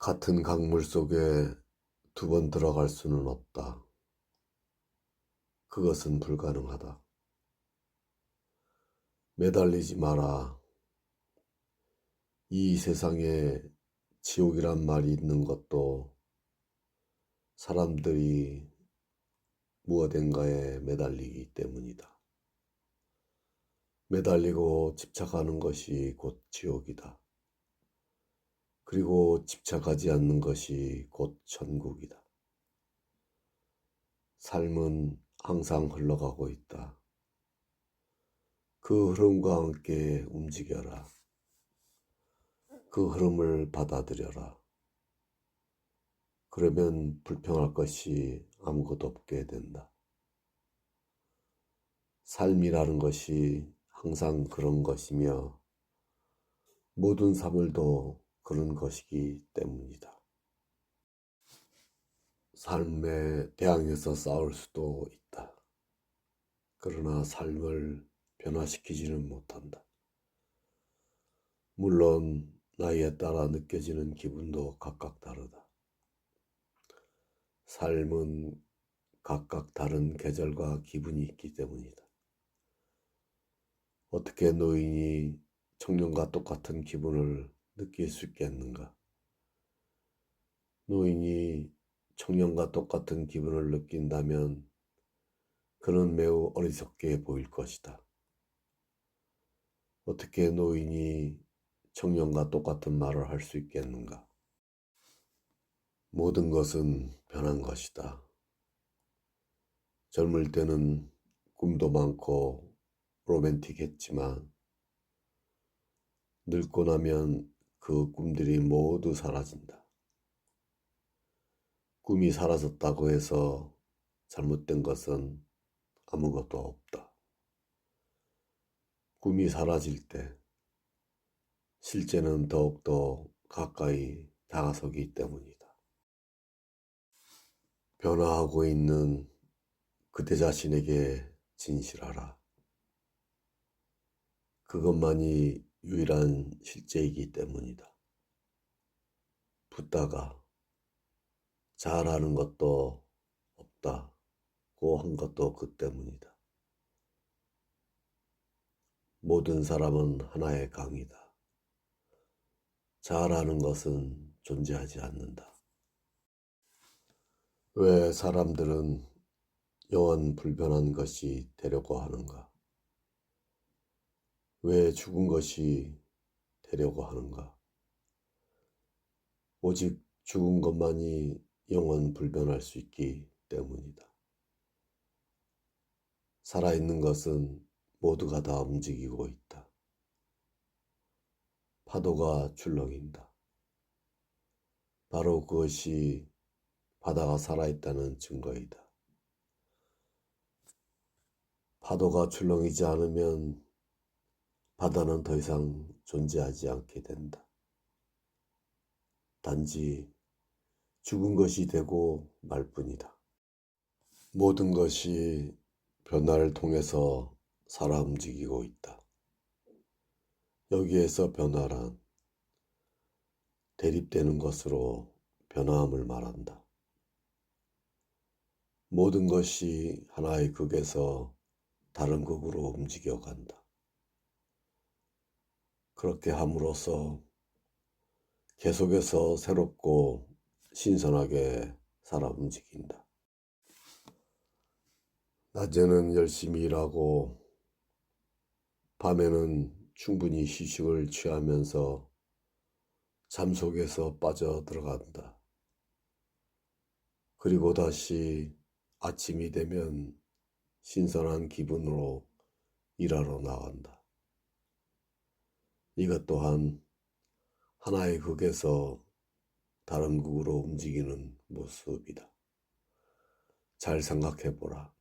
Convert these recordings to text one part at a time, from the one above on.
같은 강물 속에 두 번 들어갈 수는 없다. 그것은 불가능하다. 매달리지 마라. 이 세상에 지옥이란 말이 있는 것도 사람들이 무엇인가에 매달리기 때문이다. 매달리고 집착하는 것이 곧 지옥이다. 그리고 집착하지 않는 것이 곧 천국이다. 삶은 항상 흘러가고 있다. 그 흐름과 함께 움직여라. 그 흐름을 받아들여라. 그러면 불평할 것이 아무것도 없게 된다. 삶이라는 것이 항상 그런 것이며 모든 삶을도 그런 것이기 때문이다. 삶에 대항해서 싸울 수도 있다. 그러나 삶을 변화시키지는 못한다. 물론 나이에 따라 느껴지는 기분도 각각 다르다. 삶은 각각 다른 계절과 기분이 있기 때문이다. 어떻게 노인이 청년과 똑같은 기분을 느낄 수 있겠는가? 노인이 청년과 똑같은 기분을 느낀다면 그는 매우 어리석게 보일 것이다. 어떻게 노인이 청년과 똑같은 말을 할 수 있겠는가? 모든 것은 변한 것이다. 젊을 때는 꿈도 많고 로맨틱했지만 늙고 나면 그 꿈들이 모두 사라진다. 꿈이 사라졌다고 해서 잘못된 것은 아무것도 없다. 꿈이 사라질 때 실제는 더욱더 가까이 다가서기 때문이다. 변화하고 있는 그대 자신에게 진실하라. 그것만이 유일한 실제이기 때문이다. 붙다가 잘하는 것도 없다고 한 것도 그 때문이다. 모든 사람은 하나의 강이다. 잘하는 것은 존재하지 않는다. 왜 사람들은 영원 불변한 것이 되려고 하는가? 왜 죽은 것이 되려고 하는가? 오직 죽은 것만이 영원 불변할 수 있기 때문이다. 살아있는 것은 모두가 다 움직이고 있다. 파도가 출렁인다. 바로 그것이 바다가 살아있다는 증거이다. 파도가 출렁이지 않으면 바다는 더 이상 존재하지 않게 된다. 단지 죽은 것이 되고 말 뿐이다. 모든 것이 변화를 통해서 살아 움직이고 있다. 여기에서 변화란 대립되는 것으로 변화함을 말한다. 모든 것이 하나의 극에서 다른 극으로 움직여 간다. 그렇게 함으로써 계속해서 새롭고 신선하게 살아 움직인다. 낮에는 열심히 일하고 밤에는 충분히 휴식을 취하면서 잠 속에서 빠져 들어간다. 그리고 다시 아침이 되면 신선한 기분으로 일하러 나간다. 이것 또한 하나의 극에서 다른 극으로 움직이는 모습이다. 잘 생각해 보라.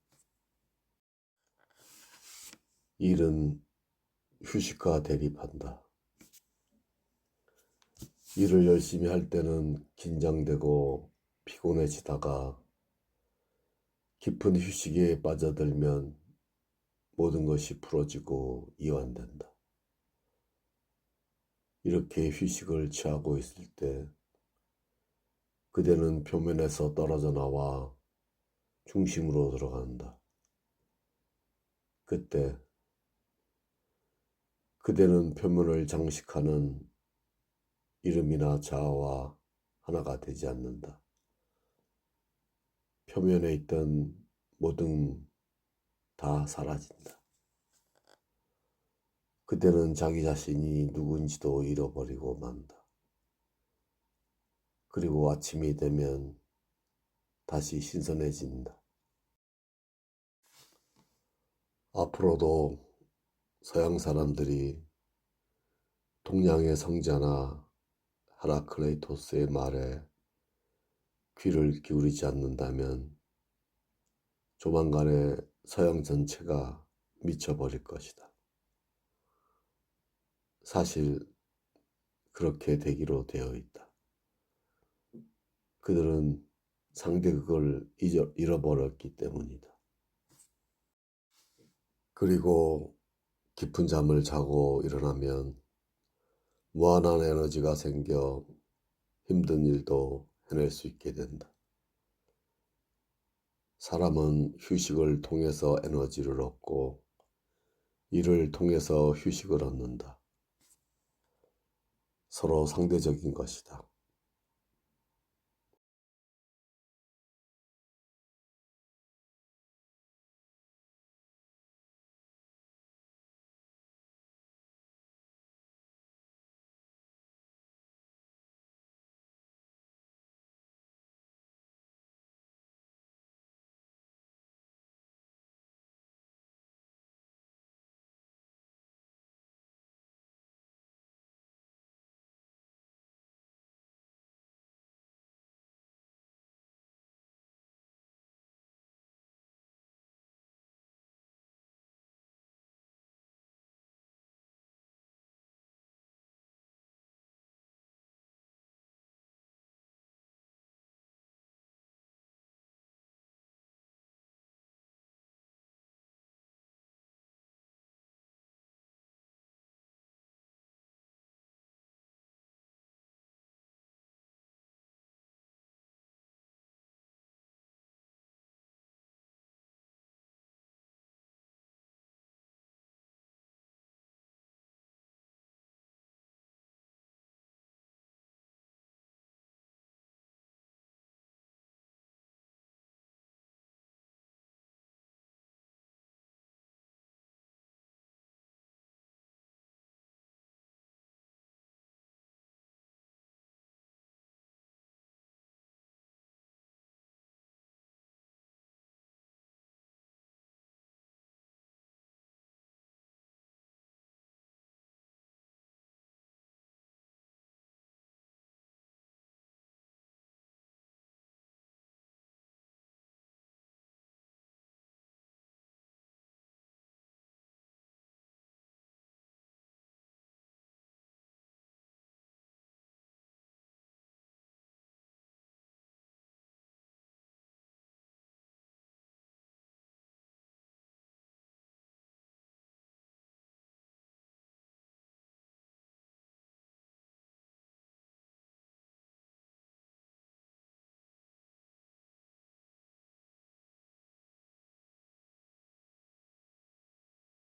일은 휴식과 대립한다. 일을 열심히 할 때는 긴장되고 피곤해지다가 깊은 휴식에 빠져들면 모든 것이 풀어지고 이완된다. 이렇게 휴식을 취하고 있을 때 그대는 표면에서 떨어져 나와 중심으로 들어간다. 그때 그대는 표면을 장식하는 이름이나 자아와 하나가 되지 않는다. 표면에 있던 모든 다 사라진다. 그때는 자기 자신이 누군지도 잃어버리고 만다. 그리고 아침이 되면 다시 신선해진다. 앞으로도 서양 사람들이 동양의 성자나 하라클레이토스의 말에 귀를 기울이지 않는다면 조만간에 서양 전체가 미쳐버릴 것이다. 사실 그렇게 되기로 되어 있다. 그들은 상대극을 잊어, 잃어버렸기 때문이다. 그리고 깊은 잠을 자고 일어나면 무한한 에너지가 생겨 힘든 일도 해낼 수 있게 된다. 사람은 휴식을 통해서 에너지를 얻고 일을 통해서 휴식을 얻는다. 서로 상대적인 것이다.